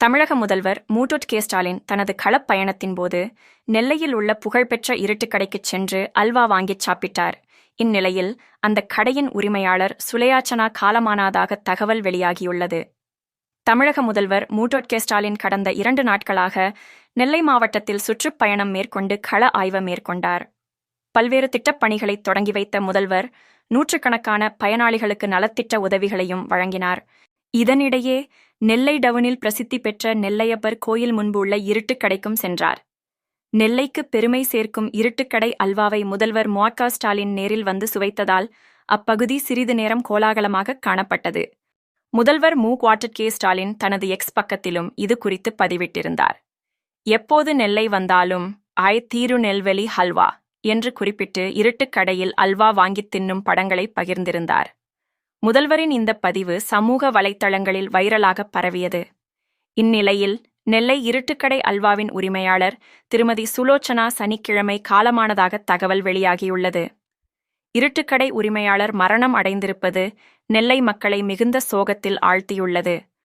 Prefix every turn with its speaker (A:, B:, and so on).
A: தமிழக முதல்வர் மூட்டோட் கே. ஸ்டாலின் தனது களப் பயணத்தின் போது நெல்லையில் உள்ள புகழ்பெற்ற இருட்டுக்கடைக்குச் சென்று அல்வா வாங்கிச் சாப்பிட்டார். இந்நிலையில் அந்த கடையின் உரிமையாளர் சுலையாச்சனா காலமானாதாக தகவல் வெளியாகியுள்ளது. தமிழக முதல்வர் மூட்டோட் கே. ஸ்டாலின் கடந்த இரண்டு நாட்களாக நெல்லை மாவட்டத்தில் சுற்றுப்பயணம் மேற்கொண்டு கள ஆய்வு மேற்கொண்டார். பல்வேறு திட்டப்பணிகளை தொடங்கி வைத்த முதல்வர் நூற்றுக்கணக்கான பயனாளிகளுக்கு நலத்திட்ட உதவிகளையும் வழங்கினார். இதனிடையே நெல்லை டவுனில் பிரசித்தி பெற்ற நெல்லையப்பர் கோயில் முன்பு உள்ள இருட்டுக்கடைக்கும் சென்றார். நெல்லைக்கு பெருமை சேர்க்கும் இருட்டுக்கடை அல்வாவை முதல்வர் மு. க. ஸ்டாலின் நேரில் வந்து சுவைத்ததால் அப்பகுதி சிறிது நேரம் கோலாகலமாக காணப்பட்டது. முதல்வர் மு. Quarter K. ஸ்டாலின் தனது எக்ஸ் பக்கத்திலும் இது குறித்து பதிவிட்டிருந்தார். எப்போது நெல்லை வந்தாலும் ஆய் தீரு நெல்வெளி ஹல்வா என்று குறிப்பிட்டு இருட்டுக்கடையில் அல்வா வாங்கித் தின்னும் படங்களை பகிர்ந்திருந்தார். முதல்வரின் இந்த பதிவு சமூக வலைத்தளங்களில் வைரலாக பரவியது. இந்நிலையில் நெல்லை இருட்டுக்கடை அல்வாவின் உரிமையாளர் திருமதி சுலோச்சனா சனிக்கிழமை காலமானதாக தகவல் வெளியாகியுள்ளது. இருட்டுக்கடை உரிமையாளர் மரணம் அடைந்திருப்பது நெல்லை மக்களை மிகுந்த சோகத்தில் ஆழ்த்தியுள்ளது.